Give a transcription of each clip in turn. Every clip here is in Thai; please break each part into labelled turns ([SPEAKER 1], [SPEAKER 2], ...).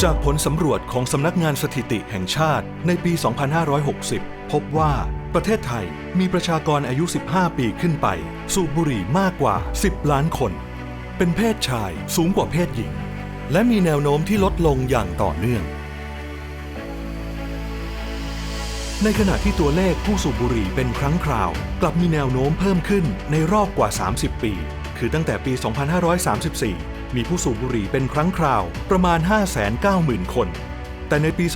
[SPEAKER 1] จากผลสำรวจของสำนักงานสถิติแห่งชาติในปี 2560 พบว่าประเทศไทยมีประชากรอายุ 15 ปีขึ้นไป สูบบุหรี่มากกว่า 10 ล้านคน เป็นเพศชายสูงกว่าเพศหญิง และมีแนวโน้มที่ลดลงอย่างต่อเนื่อง ในขณะที่ตัวเลขผู้สูบบุหรี่เป็นครั้งคราว กลับมีแนวโน้มเพิ่มขึ้นในรอบกว่า 30 ปี คือตั้งแต่ปี 2534 มีผู้สูบบุหรี่เป็นครั้งคราวประมาณ 590,000 คน แต่ในปี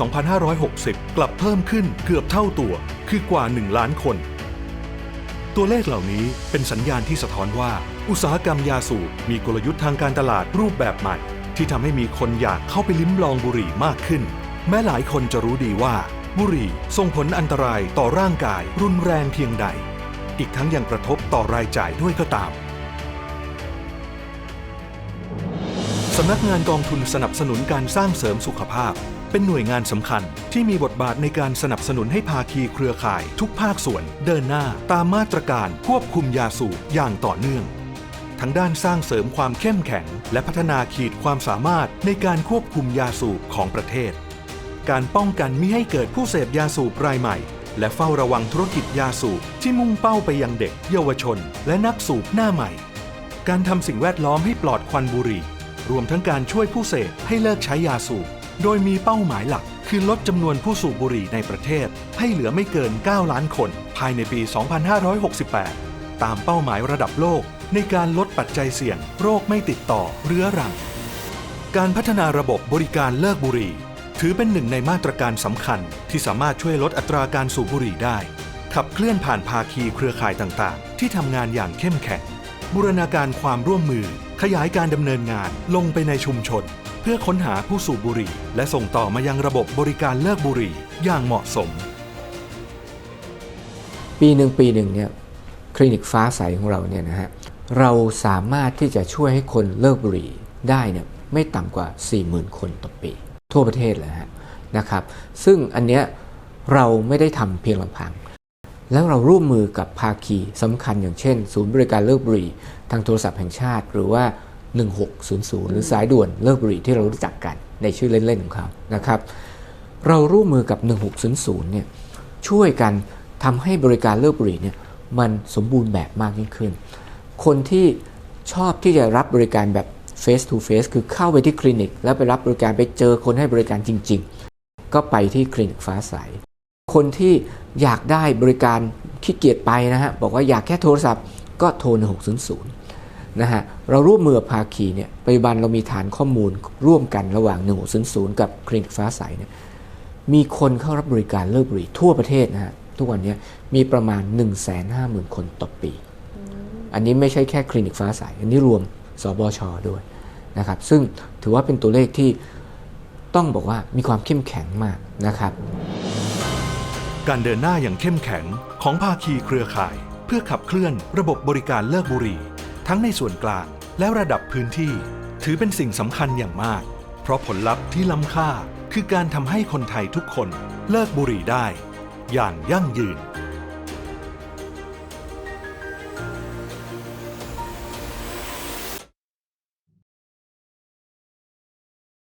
[SPEAKER 1] 2560 กลับเพิ่มขึ้นเกือบเท่าตัว คือกว่า 1 ล้านคน ตัวเลขเหล่านี้เป็นสัญญาณที่สะท้อนว่า อุตสาหกรรมยาสูบมีกลยุทธ์ทางการตลาดรูปแบบใหม่ ที่ทำให้มีคนอยากเข้าไปลิ้มลองบุหรี่มากขึ้น แม้หลายคนจะรู้ดีว่า บุหรี่ส่งผลอันตรายต่อร่างกายรุนแรงเพียงใด อีกทั้งยังกระทบต่อรายจ่ายด้วยก็ตาม สำนักงานกองทุนสนับสนุนการสร้างเสริมสุขภาพ เป็นหน่วยงานสำคัญที่มีบทบาทในการสนับสนุนให้ภาคีเครือข่าย ทุกภาคส่วนเดินหน้าตามมาตรการควบคุมยาสูบอย่างต่อเนื่อง ทั้งด้านสร้างเสริมความเข้มแข็ง และพัฒนาขีดความสามารถในการควบคุมยาสูบของประเทศ การป้องกันมิให้เกิดผู้เสพยาสูบรายใหม่ และเฝ้าระวังธุรกิจยาสูบที่มุ่งเป้าไปยังเด็ก เยาวชน และนักสูบหน้าใหม่ การทำสิ่งแวดล้อมให้ปลอดควันบุหรี่ รวมทั้งการช่วยผู้เสพให้เลิกใช้ยาสูบ โดยมีเป้าหมายหลัก คือลดจำนวนผู้สูบบุหรี่ในประเทศ ให้เหลือไม่เกิน 9 ล้านคน ภายในปี 2568 ตามเป้าหมายระดับโลก ในการลดปัจจัยเสี่ยง โรคไม่ติดต่อเรื้อรัง การพัฒนาระบบบริการเลิกบุหรี่ ถือเป็นหนึ่งในมาตรการสำคัญ ที่สามารถช่วยลดอัตราการสูบบุหรี่ได้ ขับเคลื่อนผ่านภาคีเครือข่ายต่างๆ ที่ทำงานอย่างเข้มแข็ง บูรณาการความร่วมมือ ขยายการดำเนินงานลงไปในชุมชน เพื่อค้นหาผู้สูบบุหรี่ และส่งต่อมายังระบบบริการเลิกบุหรี่อย่างเหมาะสม
[SPEAKER 2] ปีหนึ่งปีหนึ่งเนี่ยคลินิกฟ้าใสของเราเนี่ยนะฮะเราสามารถที่จะช่วยให้คนเลิกบุหรี่ได้เนี่ยไม่ต่ำกว่า 40,000 คนต่อปี ทั่วประเทศเลยฮะนะครับ ซึ่งอันเนี้ยเราไม่ได้ทำเพียงลำพัง แล้วเราร่วมมือกับภาคีสำคัญอย่างเช่น ศูนย์บริการเลิกบุหรี่ทางโทรศัพท์แห่งชาติ หรือว่า 1600 หรือสายด่วนเลิกบุหรี่ที่เรารู้จักกันในชื่อเล่นๆของเขานะครับ เราร่วมมือกับ 1600 เนี่ยช่วยกันทำให้บริการเลิกบุหรี่เนี่ยมันสมบูรณ์แบบมากยิ่งขึ้น คนที่ชอบที่จะรับบริการแบบ face to face คือเข้าไปที่คลินิก แล้วไปรับบริการไปเจอคนให้บริการจริง ๆ ก็ไปที่คลินิกฟ้าใส คนที่อยากได้บริการขี้เกียจไปนะฮะ บอกว่าอยากแค่โทรศัพท์ก็โทร1600 นะฮะ เราร่วมมือกับภาคีเนี่ยปัจจุบันเรามีฐานข้อมูลร่วมกันระหว่าง 1600 กับคลินิกฟ้าใสเนี่ยมีคนเข้ารับบริการเลิกบุหรี่ทั่วประเทศนะฮะ ทุกวันนี้มีประมาณ 150,000 คนต่อปี อันนี้ไม่ใช่แค่คลินิกฟ้าใส อันนี้รวมสบชด้วยนะครับซึ่งถือว่าเป็นตัวเลขที่ต้องบอกว่ามีความเข้มแข็งมากนะครับ
[SPEAKER 1] การเดินหน้าอย่างเข้มแข็งของภาคีเครือข่าย เพื่อขับเคลื่อนระบบบริการเลิกบุหรี่ ทั้งในส่วนกลางและระดับพื้นที่ ถือเป็นสิ่งสำคัญอย่างมาก เพราะผลลัพธ์ที่ล้ำค่าคือการทำให้คนไทยทุกคนเลิกบุหรี่ได้ อย่างยั่งยืน